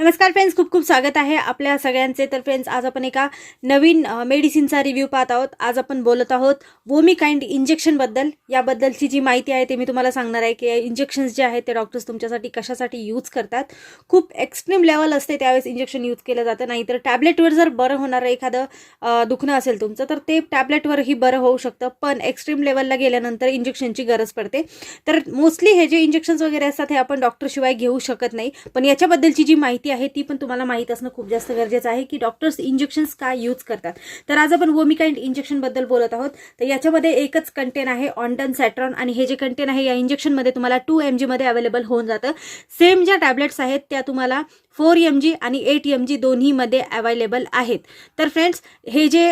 नमस्कार फ्रेंड्स खूप खूप स्वागत आहे आपल्या सगळ्यांचे. तर फ्रेंड्स आज आपण एका नवीन मेडिसिनचा रिव्ह्यू पाहत आहोत. आज आपण बोलत आहोत वोमिकाइंड इंजेक्शनबद्दल याबद्दलची जी माहिती आहे ते मी तुम्हाला सांगणार आहे की इंजेक्शन्स जे आहेत ते डॉक्टर्स तुमच्यासाठी कशासाठी यूज करतात. खूप एक्स्ट्रीम लेवल असते त्यावेळेस इंजेक्शन यूज केलं जातं. नाहीतर टॅबलेटवर जर बरं होणारं एखादं दुखणं असेल तुमचं तर ते टॅबलेटवरही बरं होऊ शकतं. पण एक्स्ट्रीम लेवलला गेल्यानंतर इंजेक्शनची गरज पडते. तर मोस्टली हे जे इंजेक्शन्स वगैरे असतात हे आपण डॉक्टरशिवाय घेऊ शकत नाही. पण याच्याबद्दलची जी माहिती आहे ती पण तुम्हाला माहीत असणं खूप जास्त गरजेचं आहे की डॉक्टर्स इंजेक्शन्स काय यूज करतात. तर आज आपण वोमिकाइंड इंजेक्शनबद्दल बोलत आहोत. तर याच्यामध्ये एकच कंटेन आहे ऑनडन सॅट्रॉन आणि हे जे कंटेन आहे या इंजेक्शनमध्ये तुम्हाला टू एम जीमध्ये अवेलेबल होऊन जातं. सेम ज्या टॅबलेट्स आहेत त्या तुम्हाला फोर एम जी आणि एट एम जी दोन्हीमध्ये अवेलेबल आहेत. तर फ्रेंड्स हे जे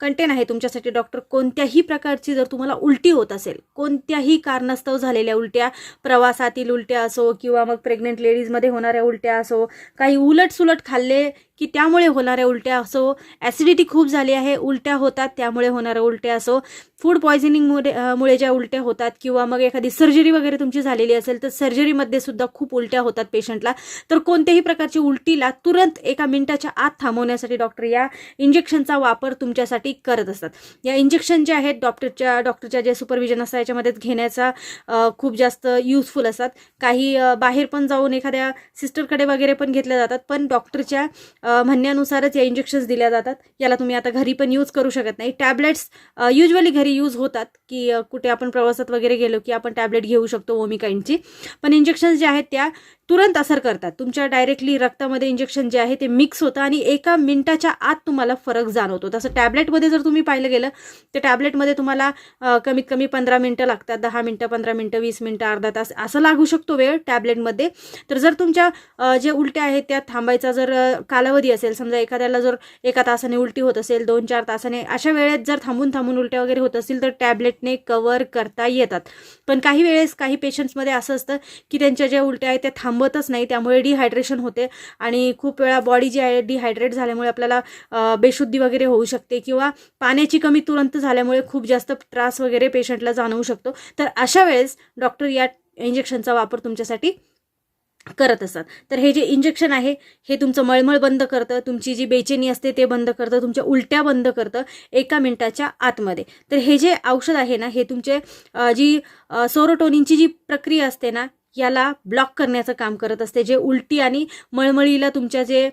कंटेन आहे तुमच्यासाठी डॉक्टर कोणत्याही प्रकारची जर तुम्हाला उलटी होत असेल कोणत्याही कारणास्तव झालेल्या उलट्या प्रवासातील उलट्या असो किंवा मग प्रेग्नेंट लेडीजमध्ये होणाऱ्या उलट्या असो काही उलट सुलट खाल्ले की त्यामुळे होणाऱ्या उलट्या असो ॲसिडिटी खूप झाली आहे उलट्या होतात त्यामुळे होणाऱ्या उलट्या असो. फूड पॉयझनिंगमुळे मुळे ज्या उलट्या होतात किंवा मग एखादी सर्जरी वगैरे तुमची झालेली असेल तर सर्जरीमध्ये सुद्धा खूप उलट्या होतात पेशंटला तर कोणत्याही प्रकारची उलटीला तुरंत एका मिनिटाच्या आत थांबवण्यासाठी डॉक्टर या इंजेक्शनचा वापर तुमच्यासाठी करत असतात. या इंजेक्शन जे आहेत डॉक्टरच्या डॉक्टरच्या जे सुपरविजन असतात याच्यामध्ये घेण्याचा खूप जास्त युजफुल असतात. काही बाहेर पण जाऊन एखाद्या सिस्टरकडे वगैरे पण घेतल्या जातात पण डॉक्टरच्या म्हणण्यानुसारच या इंजेक्शन्स दिल्या जातात. याला तुम्ही आता घरी पण यूज करू शकत नाही. टॅबलेट्स युजली घरी यूज होतात की कुठे आपण प्रवासात वगैरे गेलो की आपण टॅबलेट घेऊ शकतो ओमिकाइंडची पण इंजेक्शन्स ज्या आहेत त्या तुरंत असर करतात. तुमच्या डायरेक्टली रक्तामध्ये इंजेक्शन जे आहे ते मिक्स होतं आणि एका मिनिटाच्या आत तुम्हाला फरक जाणवतो. तसं टॅबलेटमध्ये जर तुम्ही पाहिलं गेलं तर टॅबलेटमध्ये तुम्हाला कमीत कमी पंधरा मिनटं लागतात. दहा मिनटं पंधरा मिनटं वीस मिनटं अर्धा तास असं लागू शकतो वेळ टॅबलेटमध्ये तर जर तुमच्या जे उलट्या आहेत त्या थांबायचा जर कालावधी असेल समजा एखाद्याला जर एका तासाने उलटी होत असेल दोन चार तासाने अशा वेळेत जर थांबून थांबून उलट्या वगैरे होत असतील तर टॅबलेटने कवर करता येतात. पण काही वेळेस काही पेशंट्समध्ये असं असतं की त्यांच्या ज्या उलट्या आहेत त्या थांबतच नाही त्यामुळे डिहायड्रेशन होते आणि खूप वेळा बॉडी जी आहे डिहायड्रेट झाल्यामुळे आपल्याला बेशुद्धी वगैरे होऊ शकते किंवा पाण्याची कमी तुरंत झाल्यामुळे खूप जास्त त्रास वगैरे पेशंटला जाणवू शकतो. तर अशा वेळेस डॉक्टर या इंजेक्शनचा वापर तुमच्यासाठी करत असतात. तर हे जे इंजेक्शन आहे हे तुमचं मळमळ बंद करतं तुमची जी बेचेनी असते ते बंद करतं तुमच्या उलट्या बंद करतं एका मिनिटाच्या आतमध्ये. तर हे जे औषध आहे ना हे तुमचे जी सोरोटोनिनची जी प्रक्रिया असते ना याला ब्लॉक करण्याचं काम करत असते जे उलटी आणि मळमळीला तुमच्या जे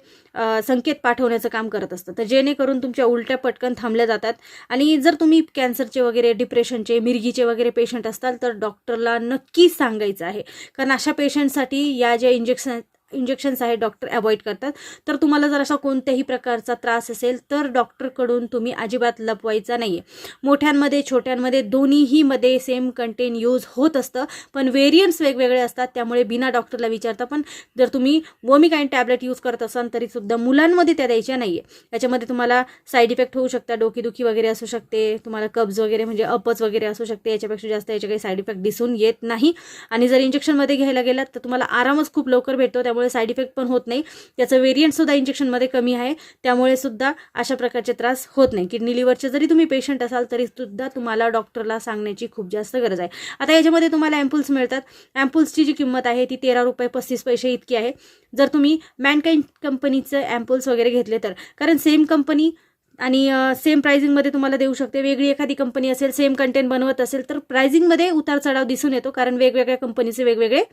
संकेत पाठवण्याचं काम करत असतं. तर जेणेकरून तुमच्या उलट्या पटकन थांबल्या जातात. आणि जर तुम्ही कॅन्सरचे वगैरे डिप्रेशनचे मिरगीचे वगैरे पेशंट असताल तर डॉक्टरला नक्की सांगायचं आहे. कारण अशा पेशंटसाठी या ज्या इंजेक्शन इंजेक्शन्स आहेत डॉक्टर अवॉइड करतात. तर तुम्हाला जर असा कोणत्याही प्रकारचा त्रास असेल तर डॉक्टरकडून तुम्ही अजिबात लपवायचा नाही आहे मोठ्यांमध्ये छोट्यांमध्ये दोन्हीमध्ये सेम कंटेन यूज होत असतं. पण व्हेरियंट्स वेगवेगळे असतात त्यामुळे बिना डॉक्टरला विचारता पण जर तुम्ही वोमिकाईन टॅबलेट यूज करत असाल तरीसुद्धा मुलांमध्ये त्या द्यायच्या नाही आहे याच्यामध्ये तुम्हाला साईड इफेक्ट होऊ शकतात डोकीदुखी वगैरे असू शकते तुम्हाला कब्ज वगैरे म्हणजे अपच वगैरे असू शकते याच्यापेक्षा जास्त याचे काही साईड इफेक्ट दिसून येत नाही. आणि जर इंजेक्शनमध्ये घ्यायला गेलात तर तुम्हाला आरामच खूप लवकर भेटतो त्यामुळे त्यामुळे साईड इफेक्ट पण होत नाही. त्याचं व्हेरियंटसुद्धा इंजेक्शनमध्ये कमी आहे. त्यामुळे सुद्धा अशा प्रकारचे त्रास होत नाही. किडनी लिव्हरचे जरी तुम्ही पेशंट असाल तरी सुद्धा तुम्हाला डॉक्टरला सांगण्याची खूप जास्त गरज आहे. आता याच्यामध्ये तुम्हाला ॲम्पुल्स मिळतात. ॲम्पुल्सची जी किंमत आहे ती तेरा रुपये पस्तीस पैसे इतकी आहे. जर तुम्ही मॅनकाईंड कंपनीचं ॲम्पुल्स वगैरे घेतले तर. कारण सेम कंपनी आणि सेम प्राइसिंगमध्ये तुम्हाला देऊ शकते. वेगळी एखादी कंपनी असेल सेम कंटेंट बनवत असेल तर प्राइसिंगमध्ये उतार चढाव दिसून येतो कारण वेगवेगळ्या कंपनीचे वेगवेगळे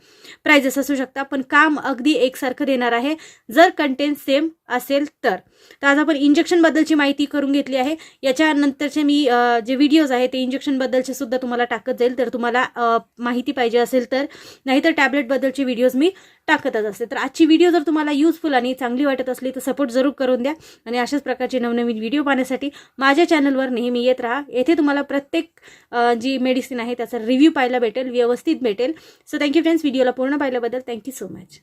प्राइजेस असू शकतात. पण काम अगदी एकसारखं देणार आहे. जर कंटेंट सेम असेल तर. तर आज आपण इंजेक्शनबद्दलची माहिती करून घेतली आहे. याच्यानंतरचे मी जे व्हिडिओज आहे ते इंजेक्शनबद्दलचे सुद्धा तुम्हाला टाकत जाईल. तर तुम्हाला माहिती पाहिजे असेल तर. नाहीतर टॅबलेटबद्दलचे व्हिडिओज मी टाकतच असते. तर आजची व्हिडिओ जर तुम्हाला युजफुल आणि चांगली वाटत असली तर सपोर्ट जरूर करून द्या. आणि अशाच प्रकारचे नवनवीन व्हिडिओ पाहण्यासाठी माझ्या चॅनलवर नेहमी येत राहा. येथे तुम्हाला प्रत्येक जी मेडिसिन आहे त्याचा रिव्ह्यू पाहायला भेटेल व्यवस्थित भेटेल. सो थँक्यू फ्रेंड्स व्हिडिओला पूर्ण पाहिल्याबद्दल थँक्यू सो मच